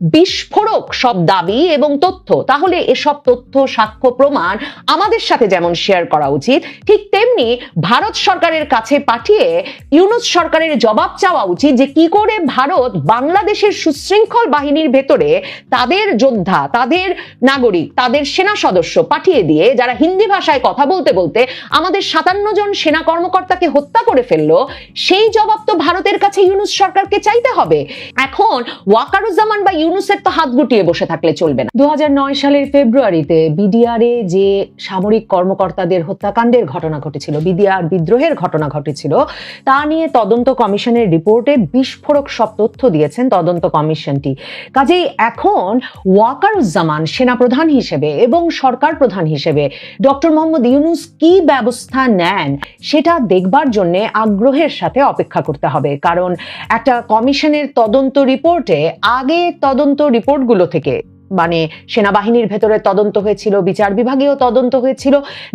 বিস্ফোরক সব দাবি এবং তথ্য। তাহলে এসব তথ্য, সাক্ষ্য, প্রমাণ আমাদের সাথে যেমন শেয়ার করা উচিত, ঠিক তেমনি ভারত সরকারের কাছে পাঠিয়ে ইউনুস সরকারের জবাব চাওয়া উচিত যে কি করে ভারত বাংলাদেশের সুশৃঙ্খল বাহিনীর ভেতরে তাদের যোদ্ধা, তাদের নাগরিক, তাদের সেনা সদস্য পাঠিয়ে দিয়ে, যারা হিন্দি ভাষায় কথা বলতে বলতে আমাদের সাতান্ন জন সেনা কর্মকর্তাকে হত্যা করে ফেলল, সেই জবাব তো ভারতের কাছে ইউনুস সরকারকে চাইতে হবে। এখন ওয়াকারুজ্জামান বা ইউনুসের তো হাত গুটিয়ে বসে থাকলে চলবে না। দু হাজার নয় সালের ফেব্রুয়ারিতে বিডিআরে যে সামরিক কর্মকর্তাদের হত্যাকাণ্ডের ঘটনা ঘটেছিল, বিডিআর বিদ্রোহের ঘটনা ঘটেছিল, তা নিয়ে তদন্ত কমিশনের রিপোর্টে বিস্ফোরক সব তথ্য দিয়েছেন তদন্ত কমিশনটি। কাজেই এখন ওয়াকারুজ্জামান সেনাপ্রধান হিসেবে এবং সরকার প্রধান হিসেবে ডক্টর মোহাম্মদ ইউনুস কি ব্যবস্থা নেন সেটা দেখবার জন্যে আগ্রহের সাথে অপেক্ষা করতে হবে। কারণ একটা কমিশনের তদন্ত রিপোর্টে আগে তদন্ত রিপোর্টগুলো থেকে। মানে সেনাবাহিনীর ভেতরে তদন্ত হয়েছিল, বিচার বিভাগেও তদন্ত হয়েছিল,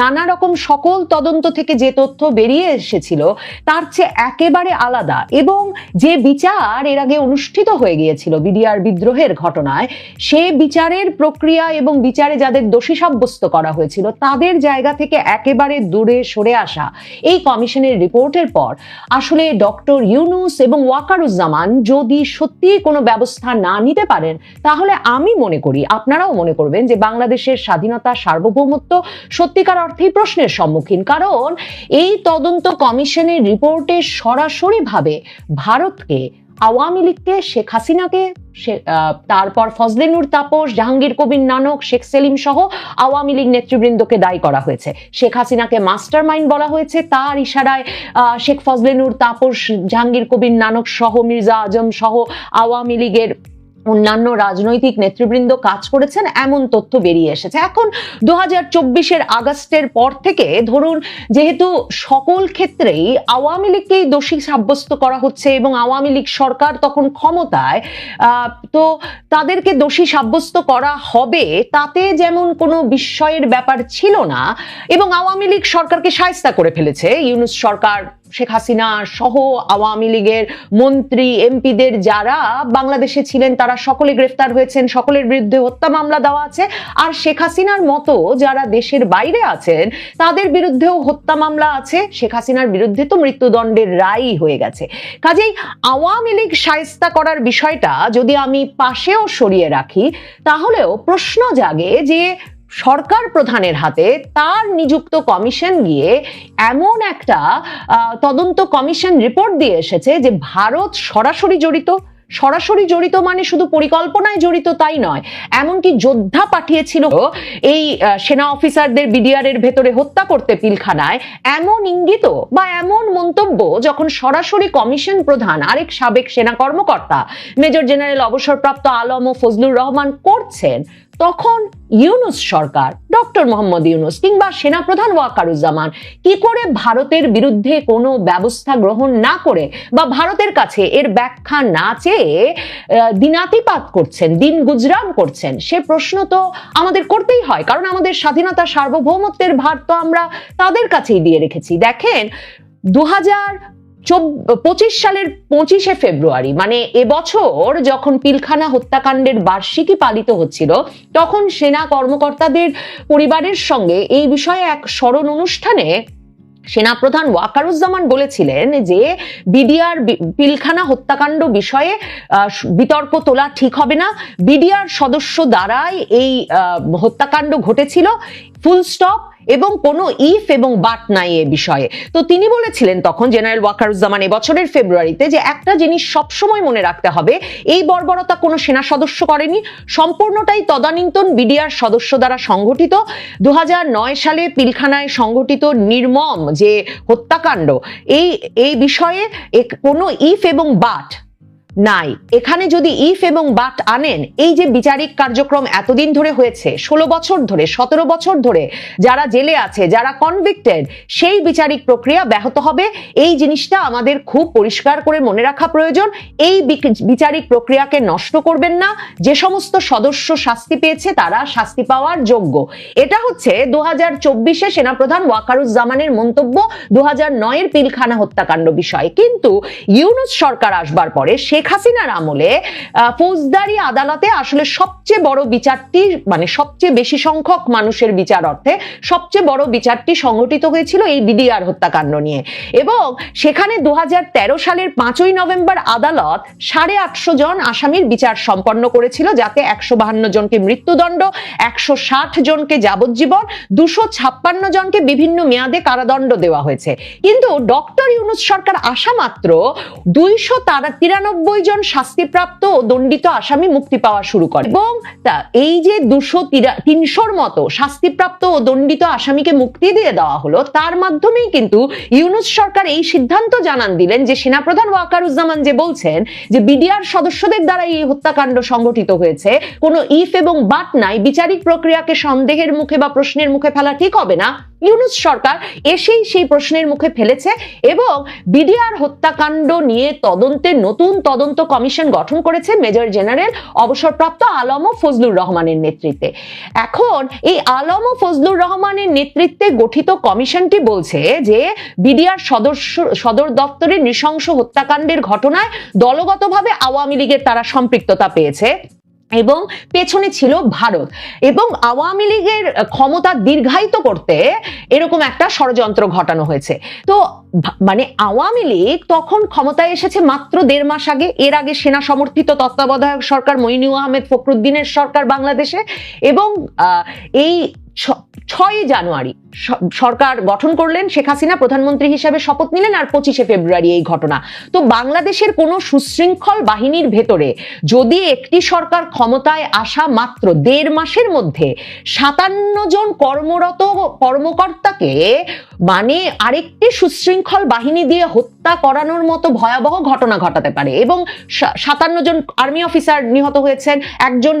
নানা রকম সকল তদন্ত থেকে যে তথ্য বেরিয়ে এসেছিল তার চেয়ে একেবারে আলাদা। এবং যে বিচার এর আগে অনুষ্ঠিত হয়ে গিয়েছিল বিডিআর বিদ্রোহের ঘটনায়, সে বিচারের প্রক্রিয়া এবং বিচারে যাদের দোষী সাব্যস্ত করা হয়েছিল তাদের জায়গা থেকে একেবারে দূরে সরে আসা। এই কমিশনের রিপোর্টের পর আসলে ডক্টর ইউনুস এবং ওয়াকারুজ্জামান যদি সত্যি কোনো ব্যবস্থা না নিতে পারেন, তাহলে আমি মনে করি, আপনারাও মনে করবেন যে বাংলাদেশের স্বাধীনতা সার্বভৌমত্ব সত্যিকার অর্থেই প্রশ্নের সম্মুখীন। কারণ এই তদন্ত কমিশনের রিপোর্টে সরাসরি ভাবে ভারতকে, আওয়ামী লীগকে, শেখ হাসিনাকে তারপর ফজলেনুর তাপস, জাহাঙ্গীর কবির নানক, শেখ সেলিম সহ আওয়ামী লীগ নেতৃবৃন্দকে দায়ী করা হয়েছে। শেখ হাসিনাকে মাস্টার মাইন্ড বলা হয়েছে। তার ইশারায় শেখ ফজলেনুর তাপস, জাহাঙ্গীর কবির নানক সহ, মির্জা আজম সহ আওয়ামী লীগের অন্যান্য রাজনৈতিক নেতৃবৃন্দ কাজ করেছেন, এমন তথ্য বেরিয়ে এসেছে। এখন দু হাজার চব্বিশের আগস্টের পর থেকে ধরুন, যেহেতু সকল ক্ষেত্রেই আওয়ামী লীগকেই দোষী সাব্যস্ত করা হচ্ছে এবং আওয়ামী লীগ সরকার তখন ক্ষমতায় তো তাদেরকে দোষী সাব্যস্ত করা হবে, তাতে যেমন কোনো বিস্ময়ের ব্যাপার ছিল না, এবং আওয়ামী লীগ সরকারকে সায়স্তা করে ফেলেছে, ইউনুস সরকার শেখ হাসিনা সহ আওয়ামী লীগের মন্ত্রী, এমপিদের যারা বাংলাদেশে ছিলেন, তারা সকলে গ্রেফতার হয়েছেন, সকলের বিরুদ্ধে হত্যা মামলা দেওয়া আছে। আর শেখ হাসিনার মতো যারা দেশের বাইরে আছেন, তাদের বিরুদ্ধেও হত্যা মামলা আছে। শেখ হাসিনার বিরুদ্ধে তো মৃত্যুদণ্ডের রায়ই হয়ে গেছে। কাজেই আওয়ামী লীগ সায়স্তা করার বিষয়টা যদি আমি পাশেও সরিয়ে রাখি, তাহলেও প্রশ্ন জাগে যে সরকার প্রধানের হাতে তার নিযুক্ত কমিশন গিয়ে এমন একটা তদন্ত কমিশন রিপোর্ট দিয়ে এসেছে যে ভারত সরাসরি জড়িত। সরাসরি জড়িত মানে শুধু পরিকল্পনায় জড়িত তাই নয়, এমনকি যোদ্ধা পাঠিয়েছিল এই সেনা অফিসারদের বিডিআর এর ভেতরে হত্যা করতে পিলখানায় এমন ইঙ্গিত বা এমন মন্তব্য যখন সরাসরি কমিশন প্রধান আরেক সাবেক সেনা কর্মকর্তা, মেজর জেনারেল অবসরপ্রাপ্ত আলম ও ফজলুর রহমান করছেন তখন ইউনুস সরকার, ডক্টর মোহাম্মদ ইউনুস কিংবা সেনাপ্রধান ওয়াকারুজ্জামান কি করে ভারতের বিরুদ্ধে কোনো ব্যবস্থা গ্রহণ না করে বা ভারতের কাছে এর ব্যাখ্যা না চেয়ে দিনাতিপাত করছেন, দিন গুজরান করছেন, সে প্রশ্ন তো আমাদের করতেই হয়। কারণ আমাদের স্বাধীনতা সার্বভৌমত্বের ভার তো আমরা তাদের কাছেই দিয়ে রেখেছি। দেখেন দু হাজার পঁচিশ সালের পঁচিশে ফেব্রুয়ারি মানে এবছর যখন পিলখানা হত্যাকাণ্ডের বার্ষিকী পালিত হচ্ছিল, তখন সেনা কর্মকর্তাদের পরিবারের সঙ্গে এই বিষয়ে এক স্মরণ অনুষ্ঠানে সেনাপ্রধান ওয়াকারুজ্জামান বলেছিলেন যে বিডিআর পিলখানা হত্যাকাণ্ড বিষয়ে বিতর্ক তোলা ঠিক হবে না। বিডিআর সদস্য দ্বারাই এই হত্যাকাণ্ড ঘটেছিল। ফুল স্টপ এবং কোনো ইফ এবং বাট নাই এ বিষয়ে। তো তিনি বলেছিলেন তখন জেনারেল ওয়াকারুজ্জামান এবছরের ফেব্রুয়ারিতে যে একটা জিনিস সবসময় মনে রাখতে হবে, এই বর্বরতা কোনো সেনা সদস্য করেনি, সম্পূর্ণটাই তদানীন্তন বিডিআর সদস্য দ্বারা সংগঠিত দু হাজার নয় সালে পিলখানায় সংগঠিত নির্মম যে হত্যাকাণ্ড, এই এই বিষয়ে কোনো ইফ এবং বাট নাই। এখানে যদি ইফ এবং বাট আনেন, এই যে বিচারিক কার্যক্রম এতদিন ধরে হয়েছে, ষোলো বছর ধরে, সতেরো বছর ধরে যারা জেলে আছে, যারা কনভিক্টেড সেই বিচারিক প্রক্রিয়া ব্যাহত হবে। এই জিনিসটা আমাদের খুব পরিষ্কার করে মনে রাখা প্রয়োজন। এই বিচারিক প্রক্রিয়াকে নষ্ট করবেন না। যে সমস্ত সদস্য শাস্তি পেয়েছে, তারা শাস্তি পাওয়ার যোগ্য। এটা হচ্ছে দু হাজার চব্বিশে সেনাপ্রধান ওয়াকারুজ্জামানের মন্তব্য দু হাজার নয়ের পিলখানা হত্যাকাণ্ড বিষয়ে। কিন্তু ইউনুস সরকার আসবার পরে শেখ শেখ হাসিনার আমলে ফৌজদারি আদালতে আসলে সবচেয়ে বড় বিচারটি মানে সবচেয়ে বেশি সংখ্যক মানুষের বিচার অর্থে সবচেয়ে বড় বিচারটি সংঘটিত হয়েছিল এই বিডিআর হত্যাকাণ্ড নিয়ে। এবং সেখানে দু সালের পাঁচই নভেম্বর আদালত সাড়ে আটশো জন আসামির বিচার সম্পন্ন করেছিল, যাতে একশো বাহান্ন জনকে মৃত্যুদণ্ড, একশো ষাট জনকে যাবজ্জীবন, দুশো ছাপ্পান্ন জনকে বিভিন্ন মেয়াদে কারাদণ্ড দেওয়া হয়েছে। কিন্তু ডক্টর ইউনুস সরকার আসা মাত্র দুইশো তিরানব্বই জন শাস্তিপ্রাপ্ত ও দণ্ডিত আসামি মুক্তি পাওয়া শুরু করে। এবং এই যে দুশো তিনশোর মতো শাস্তিপ্রাপ্ত ও দণ্ডিত আসামিকে মুক্তি দিয়ে দেওয়া হলো, তার মাধ্যমেই কিন্তু ইউনুস সরকার এই সিদ্ধান্ত জানান দিলেন যে সেনাপ্রধান ওয়াকারুজ্জামান যে বলছেন যে বিডিআর সদস্যদের দ্বারা এই হত্যাকাণ্ড সংগঠিত হয়েছে, কোনো ইফ এবং বাট নাই, বিচারিক প্রক্রিয়াকে সন্দেহের মুখে বা প্রশ্নের মুখে ফেলা ঠিক হবে না। ইউনুস সরকার এসেই সেই প্রশ্নের মুখে ফেলেছে এবং বিডিআর হত্যাকাণ্ড নিয়ে তদন্তের নতুন তদন্ত কমিশন গঠন করেছে মেজর জেনারেল অবসরপ্রাপ্ত আলম ও ফজলুর রহমানের নেতৃত্বে। এখন এই আলম ও ফজলুর রহমানের নেতৃত্বে গঠিত কমিশনটি বলছে যে বিডিআর সদস্য, সদর দপ্তরের নৃশংস হত্যাকাণ্ডের ঘটনায় দলগতভাবে আওয়ামী লীগের তারা সম্পৃক্ততা পেয়েছে। এবং পেছনে ছিল ভারত। এবং আওয়ামী লীগের ক্ষমতা দীর্ঘায়িত করতে এরকম একটা ষড়যন্ত্র ঘটানো হয়েছে। তো মানে আওয়ামী লীগ তখন ক্ষমতায় এসেছে মাত্র দেড় মাস আগে। এর আগে সেনা সমর্থিত তত্ত্বাবধায়ক সরকার মইনু আহমেদ ফখরুদ্দিনের সরকার বাংলাদেশে এবং এই ছ- ছয়ই জানুয়ারি সরকার গঠন করলেন শেখ হাসিনা প্রধানমন্ত্রী হিসাবে শপথ নিলেন আর পঁচিশে ফেব্রুয়ারি এই ঘটনা। তো বাংলাদেশের কোনো সুশৃঙ্খল বাহিনীর ভেতরে যদি একটি সরকার ক্ষমতায় আসা মাত্র দেড় মাসের মধ্যে সাতান্ন জন কর্মরত কর্মকর্তাকে মানে আরেকটি সুশৃঙ্খল বাহিনী দিয়ে হত্যা করানোর মতো ভয়াবহ ঘটনা ঘটাতে পারে এবং সাতান্ন জন আর্মি অফিসার নিহত হয়েছেন, একজন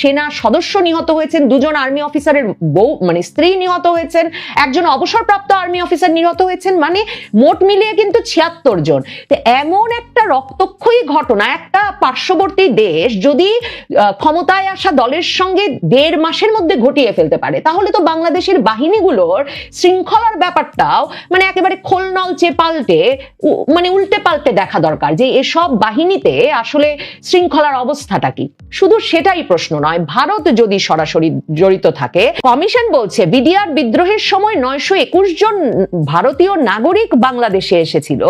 সেনা সদস্য নিহত হয়েছেন, দুজন আর্মি অফিসারের বউ মানে স্ত্রী নিহত হয়েছেন, একজন অবসরপ্রাপ্ত আর্মি অফিসার নিহত হয়েছেন মানে মোট মিলিয়ে কিন্তু ছিয়াত্তর জন। তো এমন একটা রক্তক্ষয়ী ঘটনা, একটা পার্শ্ববর্তী দেশ যদি ক্ষমতায় আসা দলের সঙ্গে দেড় মাসের মধ্যে ঘটিয়ে ফেলতে পারে, তাহলে তো বাংলাদেশের বাহিনীগুলোর শৃঙ্খলার ব্যাপারটাও মানে একেবারে খোলনলচে পাল্টে মানে উল্টে পাল্টে দেখা দরকার যে এসব বাহিনীতে আসলে শৃঙ্খলার অবস্থাটা কি। শুধু সেটাই প্রশ্ন নয়, ভারত যদি সরাসরি জড়িত থাকে, কমিশন বলছে বিডিআর বিদ্রোহের সময় নয়শো একুশ জন ভারতীয় নাগরিক বাংলাদেশে এসেছিল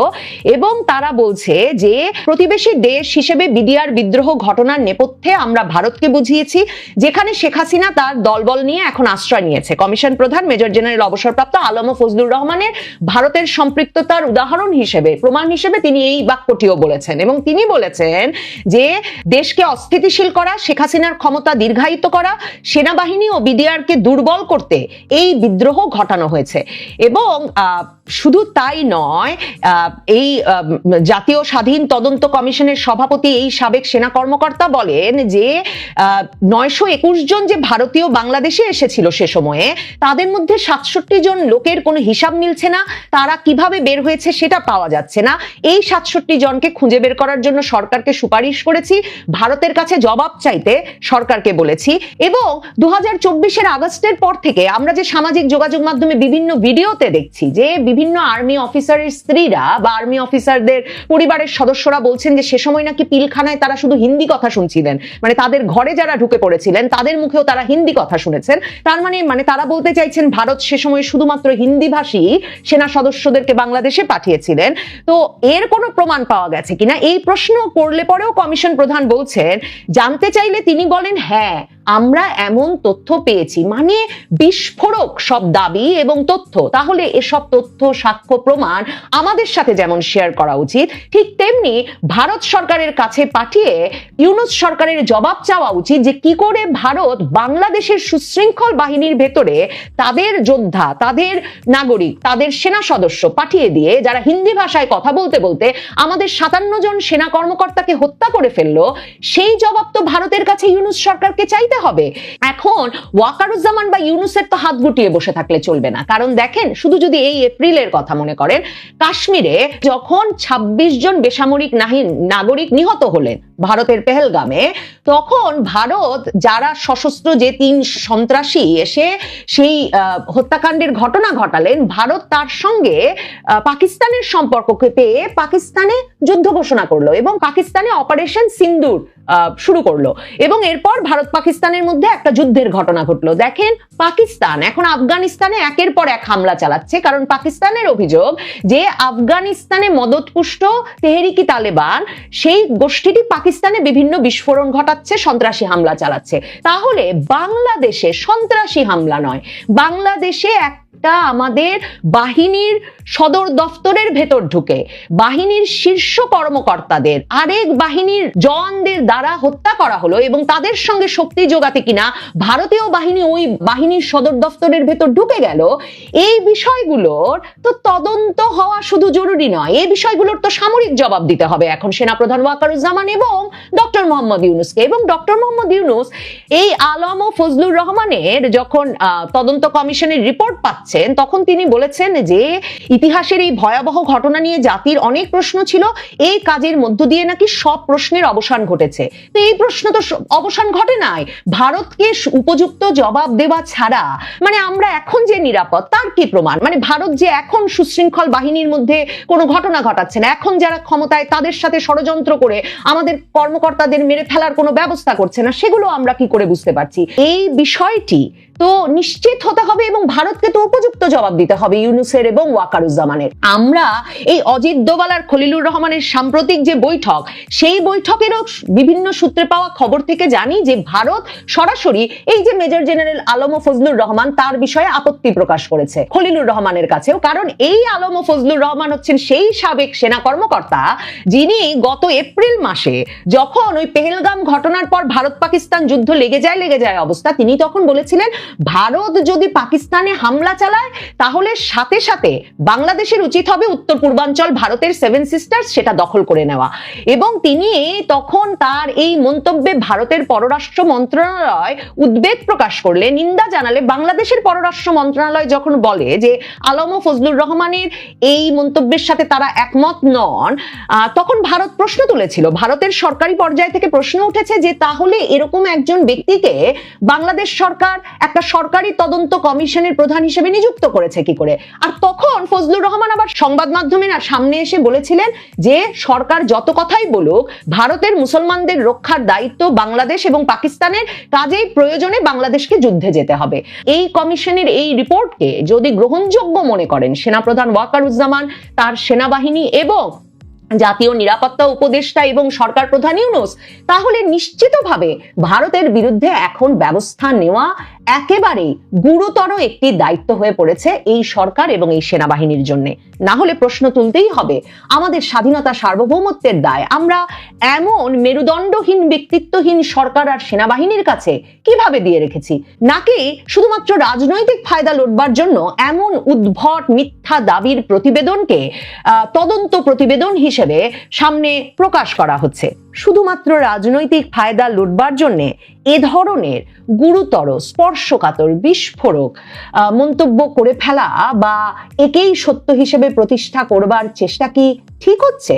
এবং তারা বলছে যে প্রতিবেশী দেশ হিসেবে বিডিআর বিদ্রোহ ঘটনার নেপথ্যে আমরা ভারতকে বুঝিয়েছি, যেখানে শেখ হাসিনা তার দলবল নিয়ে এখন আশ্রয় নিয়েছে। কমিশন প্রধান মেজর জেনারেল অবসরপ্রাপ্ত আলম ও ফজলুর রহমানের ভারতের সম্পৃক্ততার উদাহরণ হিসেবে, প্রমাণ হিসেবে তিনি এই বাক্যটিও বলেছেন এবং তিনি বলেছেন যে দেশকে অস্থিতিশীল করা, শেখ হাসিনার ক্ষমতা দীর্ঘায়িত করা, সেনাবাহিনী ও বিডিআর কে দুর্বল করতে এই বিদ্রোহ ঘটানো হয়েছে। এবং শুধু তাই নয় এই জাতীয় স্বাধীন তদন্ত কমিশনের সভাপতি এই সাবেক সেনা কর্মকর্তা বলেন যে নয়শো একুশ জন যে ভারতীয় বাংলাদেশে এসেছিল সে সময়ে, তাদের মধ্যে সাতষট্টি জন লোকের কোনো হিসাব মিলছে না, তারা কীভাবে বের হয়েছে সেটা পাওয়া যাচ্ছে না। এই সাতষট্টি জনকে খুঁজে বের করার জন্য সরকারকে সুপারিশ করেছি, ভারতের কাছে জবাব চাইতে সরকারকে বলেছি এবং দু হাজার আগস্টের পর থেকে আমরা যে সামাজিক যোগাযোগ মাধ্যমে বিভিন্ন ভিডিওতে দেখছি যে বিভিন্ন আর্মি অফিসারের স্ত্রীরা বা আর্মি অফিসারদের পরিবারের সদস্যরা বলছেন যে সে সময় নাকি পিলখানায় তারা শুধু হিন্দি কথা শুনছিলেন। মানে তাদের ঘরে যারা ঢুকে পড়েছিলেন, তাদের মুখেও তারা হিন্দি কথা শুনেছেন। তার মানে মানে তারা বলতে চাইছেন, ভারত সে সময় শুধুমাত্র হিন্দি ভাষী সেনা সদস্যদেরকে বাংলাদেশে পাঠিয়েছিলেন। তো এর কোনো প্রমাণ পাওয়া গেছে কিনা? এই প্রশ্ন করলে পরেও কমিশন প্রধান বলছেন, জানতে চাইলে তিনি বলেন হ্যাঁ আমরা এমন তথ্য পেয়েছি মানে বিস্ফোরক সব দাবি এবং তথ্য। তাহলে এসব তথ্য, সাক্ষ্য, প্রমাণ আমাদের সাথে যেমন শেয়ার করা উচিত, ঠিক তেমনি ভারত সরকারের কাছে পাঠিয়ে ইউনুস সরকারের জবাব চাওয়া উচিত যে কি করে ভারত বাংলাদেশের সুশৃঙ্খল বাহিনীর ভেতরে তাদের যোদ্ধা, তাদের নাগরিক, তাদের সেনা সদস্য পাঠিয়ে দিয়ে, যারা হিন্দি ভাষায় কথা বলতে বলতে আমাদের সাতান্ন জন সেনা কর্মকর্তাকে হত্যা করে ফেলল, সেই জবাব তো ভারতের কাছে ইউনুস সরকারকে চাইতে হবে। এখন ওয়াকারুজ্জামান বা ইউনুসের তো হাত গুটিয়ে বসে থাকলে চলবে না। কারণ দেখেন, শুধু যদি এই এপ্রিলের কথা মনে করেন, কাশ্মীরে যখন ২৬ জন বেসামরিক নাগরিক নিহত হলেন ভারতের পেহেলগামে, তখন ভারত যারা সশস্ত্র যে তিন সন্ত্রাসী এসে সেই হত্যাকাণ্ডের ঘটনা ঘটালেন, ভারত তার সঙ্গে পাকিস্তানের সম্পর্ককে পেয়ে পাকিস্তানে যুদ্ধ ঘোষণা করল এবং পাকিস্তানে অপারেশন সিন্দুর শুরু করল এবং এরপর ভারত পাকিস্তানের মধ্যে একটা যুদ্ধের ঘটনা ঘটলো। দেখেন পাকিস্তান, এখন আফগানিস্তানে একের পর এক হামলা চালাচ্ছে, কারণ পাকিস্তানের অভিযোগ যে আফগানিস্তানে মদতপুষ্ট তেহরিকি তালেবান, সেই গোষ্ঠীটি পাকিস্তানে বিভিন্ন বিস্ফোরণ ঘটাচ্ছে, সন্ত্রাসী হামলা চালাচ্ছে। তাহলে বাংলাদেশে সন্ত্রাসী হামলা নয়। বাংলাদেশে একটা আমাদের বাহিনীর সদর দফতরের ভেতর ঢুকে বাহিনীর শীর্ষ কর্মকর্তাদের, আরেক বাহিনীর জওয়ানদের দ্বারা হত্যা করা হলো এবং তাদের সঙ্গে শক্তি যোগাতে কিনা ভারতীয় বাহিনী ওই বাহিনীর সদর দফতরের ভেতর ঢুকে গেল। এই বিষয়গুলোর তো তদন্ত হওয়া শুধু জরুরি নয়, এই বিষয়গুলোর তো সামরিক জবাব দিতে হবে এখন সেনাপ্রধান ওয়াকারুজ্জামান এবং ডক্টর মোহাম্মদ ইউনুসকে এবং ডক্টর মোহাম্মদ ইউনুস এই আলম ও ফজলুর রহমানের যখন তদন্ত কমিশনের রিপোর্ট পাচ্ছেন, তখন তিনি বলেছেন যে ইতিহাসের এই ভয়াবহ ঘটনা নিয়ে জাতির অনেক প্রশ্ন ছিল। এই কাজের মধ্য দিয়ে নাকি সব প্রশ্নের অবসান ঘটেছে। তো এই প্রশ্ন তো অবসান ঘটে নাই। ভারতকে উপযুক্ত জবাব দেওয়া ছাড়া মানে আমরা এখন যে নিরাপদ, তার কি প্রমাণ? মানে ভারত যে এখন সুশৃঙ্খল বাহিনীর মধ্যে কোনো ঘটনা ঘটাচ্ছে না, এখন যারা ক্ষমতায় তাদের সাথে ষড়যন্ত্র করে আমাদের কর্মকর্তাদের মেরে ফেলার কোনো ব্যবস্থা করছে না, সেগুলো আমরা কি করে বুঝতে পারছি? এই বিষয়টি তো নিশ্চিত হতে হবে এবং ভারতকে তো উপযুক্ত জবাব দিতে হবে ইউনুসের এবং ওয়াকারুজ্জামানের। আমরা এই অজিত দোবালার খলিলুর রহমানের সাম্প্রতিক যে বৈঠক, সেই বৈঠকেরও বিভিন্ন সূত্রে পাওয়া খবর থেকে জানি যে ভারত সরাসরি এই যে মেজর জেনারেল আলম ও ফজলুর রহমান, তার বিষয়ে আপত্তি প্রকাশ করেছে খলিলুর রহমানের কাছেও। কারণ এই আলম ও ফজলুর রহমান হচ্ছেন সেই সাবেক সেনা কর্মকর্তা, যিনি গত এপ্রিল মাসে যখন ওই পেহেলগাম ঘটনার পর ভারত পাকিস্তান যুদ্ধ লেগে যায় লেগে যায় অবস্থা, তিনি তখন বলেছিলেন ভারত যদি পাকিস্তানে হামলা চালায়, তাহলে সাথে সাথে বাংলাদেশের উচিত হবে উত্তর পূর্বাঞ্চল ভারতের সেভেন সিস্টার্স সেটা দখল করে নেওয়া। এবং তিনি তখন তার এই মন্তব্যে ভারতের পররাষ্ট্র মন্ত্রণালয় উদ্বেগ প্রকাশ করলে, নিন্দা জানালে, বাংলাদেশের পররাষ্ট্র মন্ত্রণালয় যখন বলে যে, আলম ফজলুর রহমানের এই মন্তব্যের সাথে তারা একমত নন তখন ভারত প্রশ্ন তুলেছিল। ভারতের সরকারি পর্যায় থেকে প্রশ্ন উঠেছে যে, তাহলে এরকম একজন ব্যক্তিকে বাংলাদেশ সরকার একটা সরকারি তদন্ত কমিশনের প্রধান হিসেবে নিযুক্ত করেছে কি করে? আর তখন ফজলুর রহমান আবার সংবাদ মাধ্যমের সামনে এসে বলেছিলেন যে, সরকার যত কথাই বলুক, ভারতের মুসলমানদের রক্ষার দায়িত্ব বাংলাদেশ এবং পাকিস্তানের কাজেই প্রয়োজনে বাংলাদেশকে যুদ্ধে যেতে হবে। এই কমিশনের এই রিপোর্টকে যদি গ্রহণযোগ্য মনে করেন সেনাপ্রধান ওয়াকারুজ্জামান, তার সেনাবাহিনী এবং জাতীয় নিরাপত্তা উপদেষ্টা এবং সরকার প্রধান ইউনুস, তাহলে নিশ্চিতভাবে ভারতের বিরুদ্ধে এখন ব্যবস্থা নেওয়া একেবারেই গুরুতর একটি দায়িত্ব হয়ে পড়েছে এই সরকার এবং এই সেনাবাহিনীর জন্য। না হলে প্রশ্ন তুলতেই হবে, আমাদের স্বাধীনতা সার্বভৌমত্বের দায়, আমরা এমন মেরুদণ্ডহীন, ব্যক্তিত্বহীন সরকার আর সেনাবাহিনীর কাছে কীভাবে দিয়ে রেখেছি? নাকি শুধুমাত্র রাজনৈতিক ফায়দা লড়বার জন্য এমন উদ্ভট মিথ্যা দাবির প্রতিবেদনকে তদন্ত প্রতিবেদন হিসেবে সামনে প্রকাশ করা হচ্ছে? শুধুমাত্র রাজনৈতিক ফায়দা লুটবার জন্য এ ধরনের গুরুতর স্পর্শকাতর, বিস্ফোরক মন্তব্য করে ফেলা বা একেই সত্য হিসেবে প্রতিষ্ঠা করবার চেষ্টা কি ঠিক হচ্ছে?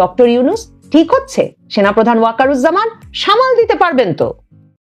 ডক্টর ইউনুস, ঠিক হচ্ছে? সেনাপ্রধান ওয়াকারুজ্জামান, সামাল দিতে পারবেন তো?